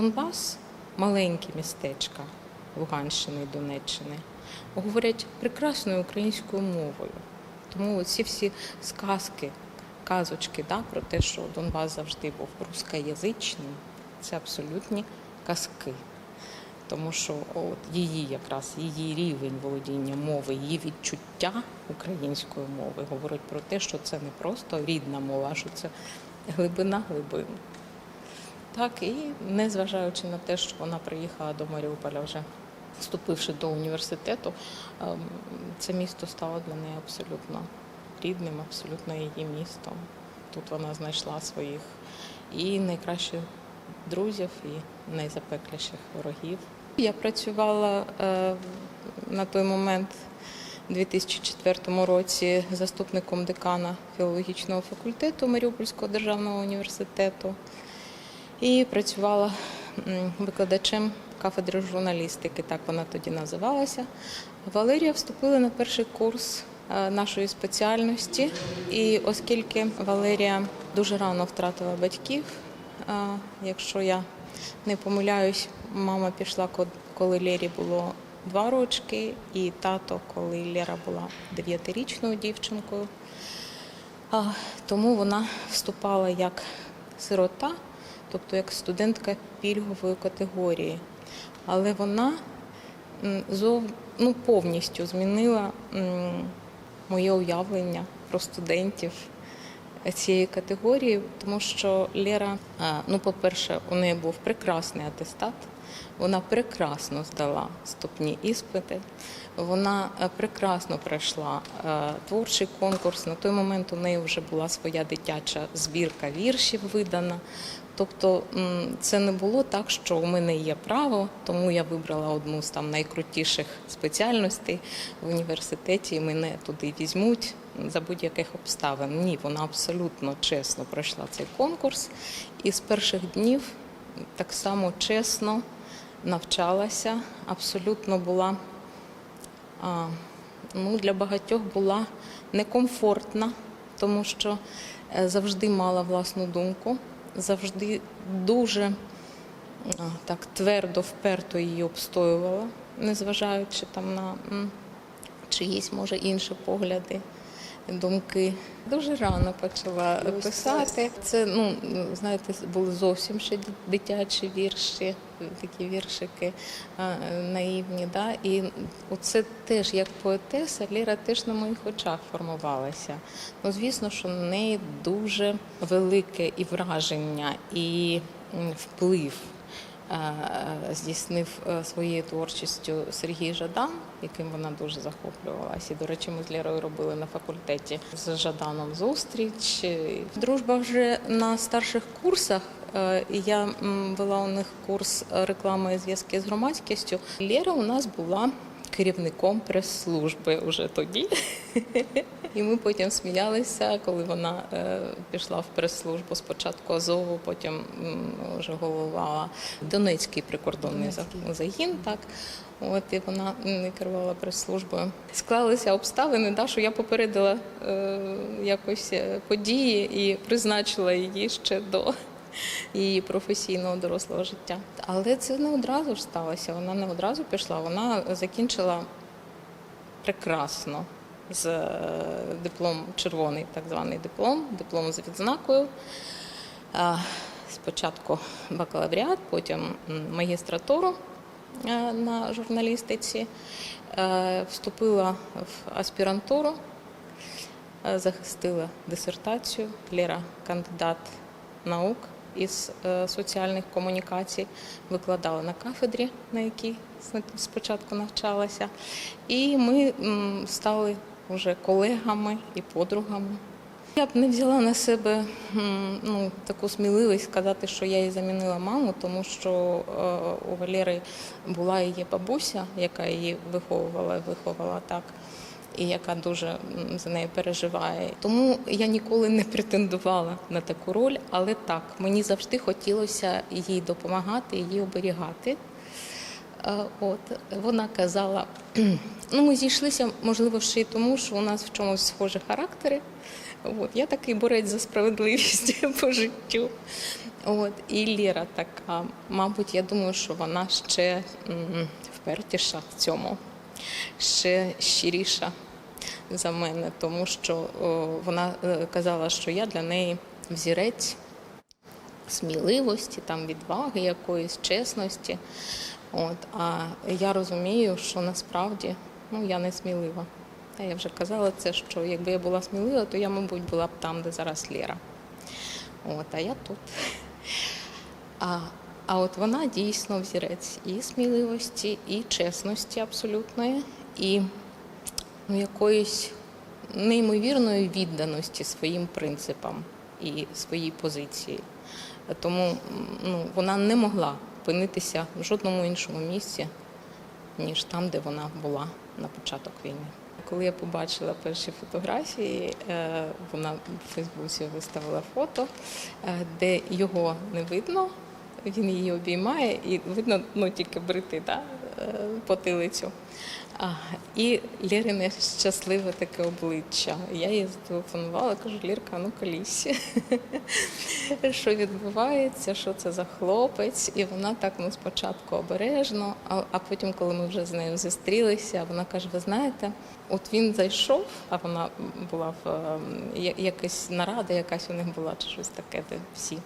Донбас маленькі містечка Луганщини і Донеччини говорять прекрасною українською мовою. Тому ці всі сказки, казочки да, про те, що Донбас завжди був рускоязичним, це абсолютні казки. Тому що от її якраз її рівень володіння мови, її відчуття української мови говорить про те, що це не просто рідна мова, а що це глибина глибин. Так, і незважаючи на те, що вона приїхала до Маріуполя вже вступивши до університету, ем, це місто стало для неї абсолютно рідним, абсолютно її містом. Тут вона знайшла своїх і найкращих друзів, і найзапекліших ворогів. Я працювала е, на той момент у 2004 році заступником декана філологічного факультету Маріупольського державного університету і працювала викладачем кафедри журналістики, так вона тоді називалася. Валерія вступила на перший курс е, нашої спеціальності, і оскільки Валерія дуже рано втратила батьків, е, якщо я не помиляюсь, мама пішла, ко- коли Лері було два рочки, і тато, коли Лера була дев'ятирічною дівчинкою. Тому вона вступала як сирота, тобто як студентка пільгової категорії. Але вона ну, повністю змінила моє уявлення про студентів цієї категорії, тому що Лера, ну, по-перше, у неї був прекрасний атестат. Вона прекрасно здала вступні іспити. Вона е, прекрасно пройшла е, творчий конкурс. На той момент у неї вже була своя дитяча збірка віршів видана. Тобто це не було так, що у мене є право, тому я вибрала одну з там найкрутіших спеціальностей в університеті, і мене туди візьмуть за будь-яких обставин. Ні, вона абсолютно чесно пройшла цей конкурс, і з перших днів так само чесно навчалася, абсолютно була ну, для багатьох була некомфортна, тому що е, завжди мала власну думку, завжди дуже так твердо, вперто її обстоювала, незважаючи там на чиїсь, може, інші погляди. Думки дуже рано почала писати. Це ну знаєте, були зовсім ще дитячі вірші, такі віршики наївні. Да? І оце теж як поетеса, Ліра теж на моїх очах формувалася. Ну, звісно, що на неї дуже велике і враження, і вплив здійснив е, своєю творчістю Сергій Жадан, яким вона дуже захоплювалася. І, до речі, ми з Лірою робили на факультеті з Жаданом зустріч. Дружба вже на старших курсах. е, Я вела у них курс реклами і зв'язки з громадськістю. Лєра у нас була керівником прес-служби уже тоді. І ми потім сміялися, коли вона е, пішла в прес-службу спочатку Азову, потім вже головувала Донецький прикордонний за- загін. Так. От і вона м, керувала прес-службою. Склалися обставини, да, що я попередила е, якось е, події і призначила її ще до її професійного дорослого життя. Але це не одразу ж сталося. Вона не одразу пішла. Вона закінчила прекрасно з е, диплом, червоний так званий диплом, диплом з відзнакою. Спочатку бакалавріат, потім магістратуру е, на журналістиці, Е, вступила в аспірантуру, захистила дисертацію. Лера кандидат наук із е, соціальних комунікацій, викладала на кафедрі, на якій спочатку навчалася. І ми стали вже колегами і подругами. Я б не взяла на себе ну, таку сміливість сказати, що я їй замінила маму, тому що е, у Валери була її бабуся, яка її виховувала, виховала так, і яка дуже за нею переживає. Тому я ніколи не претендувала на таку роль, але так, мені завжди хотілося їй допомагати, її оберігати. Е, От вона казала, ну ми зійшлися, можливо, ще й тому, що у нас в чомусь схожі характери. От, я такий борець за справедливість по життю. От, і Ліра така, мабуть, я думаю, що вона ще впертіша в цьому, ще щиріша за мене, тому що вона е, казала, що я для неї взірець сміливості, там, відваги якоїсь, чесності. От, а я розумію, що насправді ну, я не смілива. Та я вже казала це, що якби я була смілива, то я, мабуть, була б там, де зараз Лєра. От, а я тут. А, а от вона дійсно взірець і сміливості, і чесності абсолютної, і ну, якоїсь неймовірної відданості своїм принципам і своїй позиції. Тому ну, вона не могла опинитися в жодному іншому місці, ніж там, де вона була на початок війни. Коли я побачила перші фотографії, е, вона в Фейсбуці виставила фото, е, де його не видно, він її обіймає, і видно ну, тільки брити да, е, потилицю. А, і Лєрине щасливе таке обличчя. Я їй зателефонувала, кажу, Лірка, ну колісь. що відбувається, що це за хлопець. І вона так ну, спочатку обережно, а, а потім, коли ми вже з нею зустрілися, вона каже: ви знаєте, от він зайшов, а вона була в я- якась нарада, якась у них була, чи щось таке, де всі.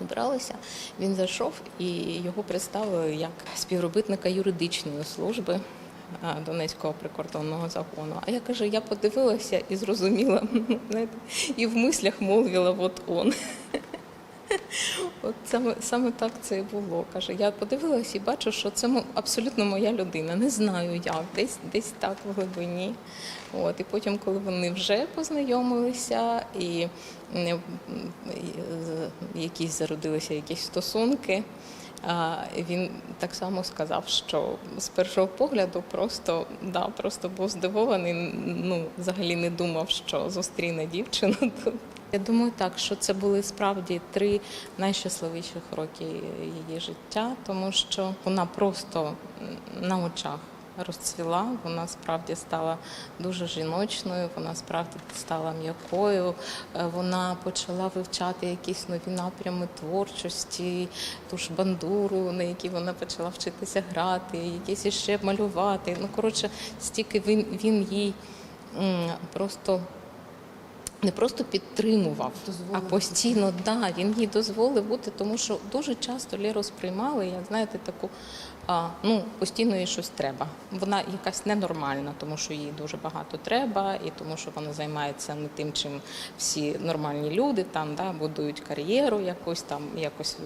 Обралися, він зайшов і його представили як співробітника юридичної служби Донецького прикордонного загону. А я кажу, я подивилася і зрозуміла, і в мислях мовила, от он. От саме, саме так це і було. Каже, я подивилася і бачу, що це абсолютно моя людина. Не знаю як, десь, десь так в глибині. От, і потім, коли вони вже познайомилися і, і, якісь зародилися якісь стосунки. Він так само сказав, що з першого погляду просто, да, просто був здивований. Ну, взагалі не думав, що зустріне дівчину тут. Я думаю, так, що це були справді три найщасливіших роки її життя, тому що вона просто на очах розцвіла, вона справді стала дуже жіночною, вона справді стала м'якою. Е, Вона почала вивчати якісь нові напрями творчості, ту ж бандуру, на якій вона почала вчитися грати, якісь іще малювати. Ну, коротше, стільки він, він їй просто не просто підтримував, а постійно да, він їй дозволив бути, тому що дуже часто Леру сприймали, як знаєте, таку а, ну постійно їй щось треба. Вона якась ненормальна, тому що їй дуже багато треба, і тому що вона займається не тим, чим всі нормальні люди там да, будують кар'єру, якось там якось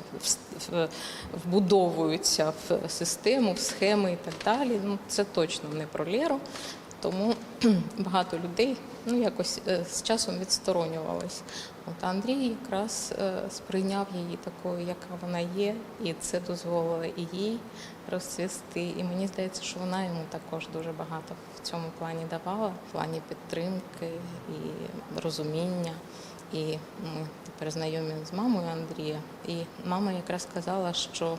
вбудовуються в систему, в схеми і так далі. Ну це точно не про Леру. Тому багато людей ну, якось е, з часом відсторонювались. От Андрій якраз е, сприйняв її такою, яка вона є, і це дозволило і їй розцвісти. І мені здається, що вона йому також дуже багато в цьому плані давала, в плані підтримки і розуміння. І ми тепер знайомі з мамою Андрія. І мама якраз сказала, що,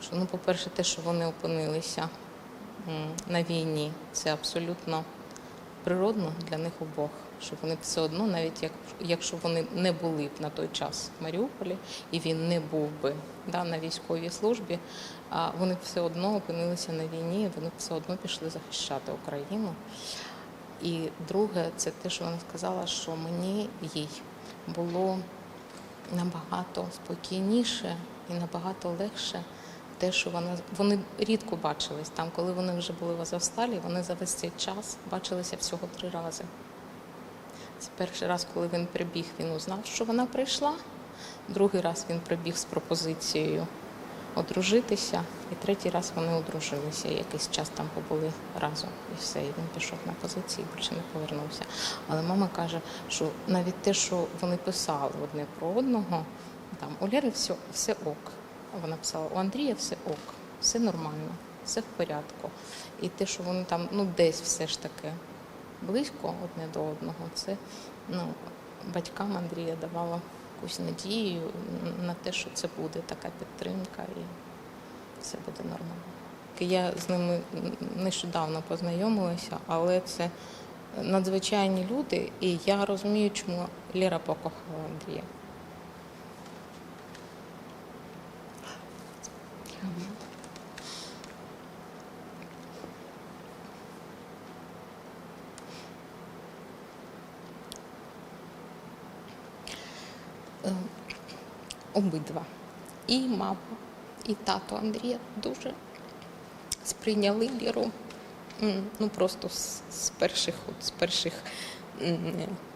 що ну, по-перше, те, що вони опинилися на війні, це абсолютно природно для них обох. Що вони все одно, навіть як, якщо вони не були б на той час в Маріуполі, і він не був би да, на військовій службі, а вони все одно опинилися на війні, вони все одно пішли захищати Україну. І друге, це те, що вона сказала, що мені їй було набагато спокійніше і набагато легше те, що вона вони рідко бачились там, коли вони вже були в Азовсталі, вони за весь цей час бачилися всього три рази. Це перший раз, коли він прибіг, він узнав, що вона прийшла. Другий раз він прибіг з пропозицією одружитися, і третій раз вони одружилися. Якийсь час там побули разом, і все. І він пішов на позиції, і більше не повернувся. Але мама каже, що навіть те, що вони писали одне про одного, там у Лєри все, все ок. Вона писала, у Андрія все ок, все нормально, все в порядку. І те, що вони там ну десь все ж таки близько одне до одного, це ну, батькам Андрія давало якусь надію на те, що це буде така підтримка і все буде нормально. Я з ними нещодавно познайомилася, але це надзвичайні люди, і я розумію, чому Ліра покохала Андрія. Обидва. І мама, і тато Андрія дуже сприйняли Ліру ну, просто з, перших, от, з перших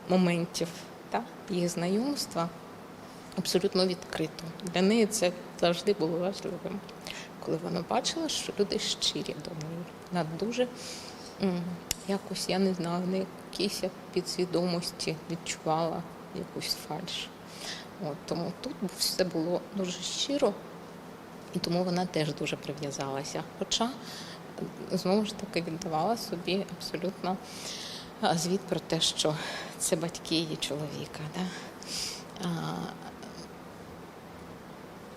моментів та, їх знайомства абсолютно відкрито. Для неї це завжди було важливим. Коли вона бачила, що люди щирі до неї. Вона дуже якось, я не знаю, на якійсь підсвідомості відчувала якусь фальш. От, тому тут все було дуже щиро, і тому вона теж дуже прив'язалася. Хоча знову ж таки віддавала собі абсолютно звіт про те, що це батьки її чоловіка. Да?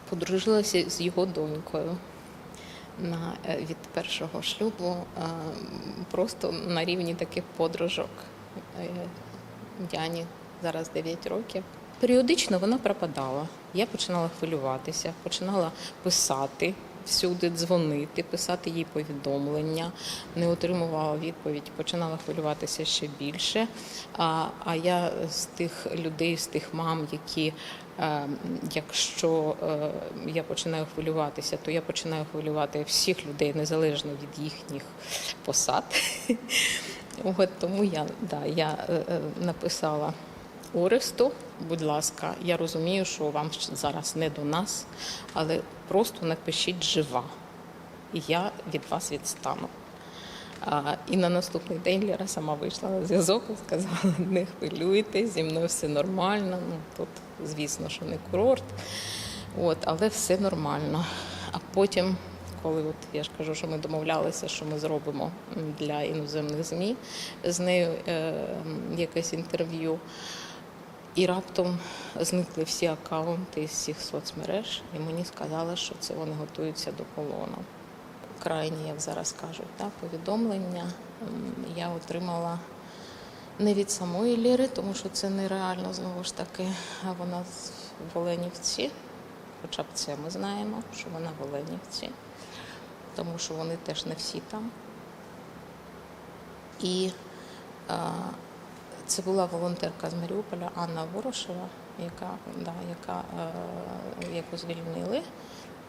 Подружилася з його донькою на, е, від першого шлюбу просто на рівні таких подружок. Е, Яні зараз 9 років. Періодично вона пропадала. Я починала хвилюватися, починала писати всюди, дзвонити, писати їй повідомлення, не отримувала відповідь, починала хвилюватися ще більше. А, а я з тих людей, з тих мам, які, е, якщо е, я починаю хвилюватися, то я починаю хвилювати всіх людей незалежно від їхніх посад. От тому я, да, я е, написала Оресту, будь ласка, я розумію, що вам зараз не до нас, але просто напишіть жива, і я від вас відстану. А, і на наступний день Ліра сама вийшла на зв'язок і сказала: не хвилюйтесь, зі мною все нормально. Ну, тут, звісно, що не курорт, от, але все нормально. А потім, коли от я ж кажу, що ми домовлялися, що ми зробимо для іноземних ЗМІ з нею е, якесь інтерв'ю. І раптом зникли всі акаунти з всіх соцмереж, і мені сказали, що це вони готуються до полону. Крайні, як зараз кажуть, так, повідомлення я отримала не від самої Ліри, тому що це нереально знову ж таки. А вона в Оленівці, хоча б це ми знаємо, що вона в Оленівці, тому що вони теж не всі там. І це була волонтерка з Маріуполя Анна Ворошева, яка, да, яка, е, яку звільнили,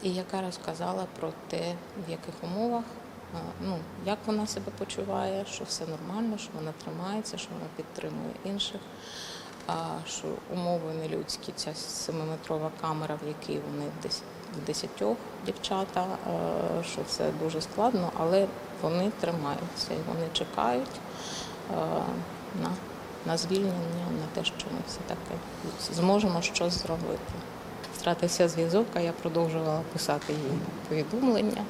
і яка розказала про те, в яких умовах, е, ну, як вона себе почуває, що все нормально, що вона тримається, що вона підтримує інших. А що умови нелюдські, ця семиметрова камера, в якій вони десь в десятьох дівчата, е, що це дуже складно, але вони тримаються і вони чекають е, на, на звільнення, на те, що ми все таки зможемо щось зробити. Втратився зв'язок, а я продовжувала писати їй повідомлення.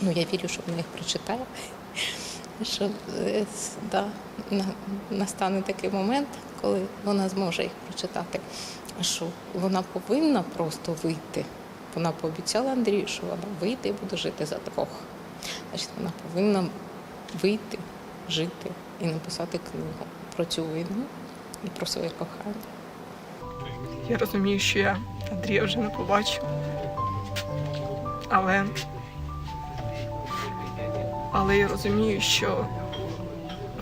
Ну, я вірю, що вона їх прочитає. Що е, да, настане такий момент, коли вона зможе їх прочитати. Що вона повинна просто вийти. Вона пообіцяла Андрію, що вона вийде і буде жити за двох. Значить, вона повинна вийти, жити і написати книгу про цю війну і про своє кохання. Я розумію, що я Андрія вже не побачу. Але, але я розумію, що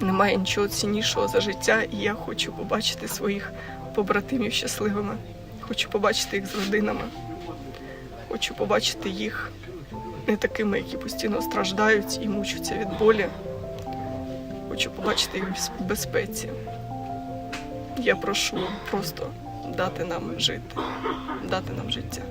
немає нічого ціннішого за життя, і я хочу побачити своїх побратимів щасливими. Хочу побачити їх з родинами. Хочу побачити їх не такими, які постійно страждають і мучаться від болі. Хочу побачити їх в без- безпеці. Я прошу просто дати нам жити, дати нам життя.